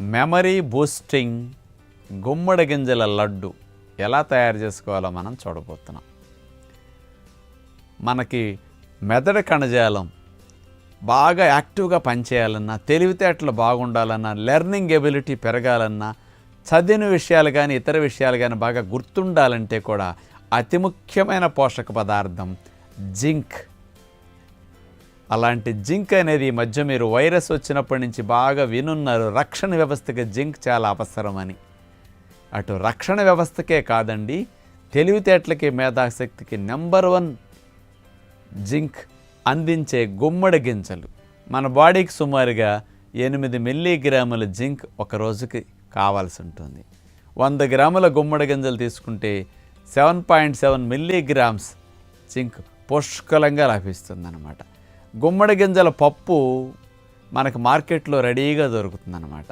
Memory boosting గుమ్మడి గింజల లడ్డు ఎలా తయారు చేసుకోవాలో మనం చూడబోతున్నాం. మనకి మెదడు కణజాలం బాగా యాక్టివ్గా పనిచేయాలన్నా తెలివితేటలు బాగుండాలన్నా లెర్నింగ్ ఎబిలిటీ పెరగాలన్నా చదివిన విషయాలు కానీ ఇతర విషయాలు కానీ బాగా గుర్తుండాలంటే కూడా అతి ముఖ్యమైన పోషక పదార్థం జింక్. అలాంటి జింక్ అనేది ఈ మధ్య మీరు వైరస్ వచ్చినప్పటి నుంచి బాగా వినున్నారు. రక్షణ వ్యవస్థకి జింక్ చాలా అవసరమని అటు రక్షణ వ్యవస్థకే కాదండి తెలివితేటలకి మేధాశక్తికి నెంబర్ వన్ జింక్ అందించే గుమ్మడి గింజలు. మన బాడీకి సుమారుగా ఎనిమిది మిల్లీగ్రాముల జింక్ ఒక రోజుకి కావాల్సి ఉంటుంది. వంద గ్రాముల గుమ్మడి గింజలు తీసుకుంటే seven point seven milligrams zinc పుష్కలంగా లభిస్తుందన్నమాట. గుమ్మడి గింజల పప్పు మనకు మార్కెట్లో రెడీగా దొరుకుతుందన్నమాట.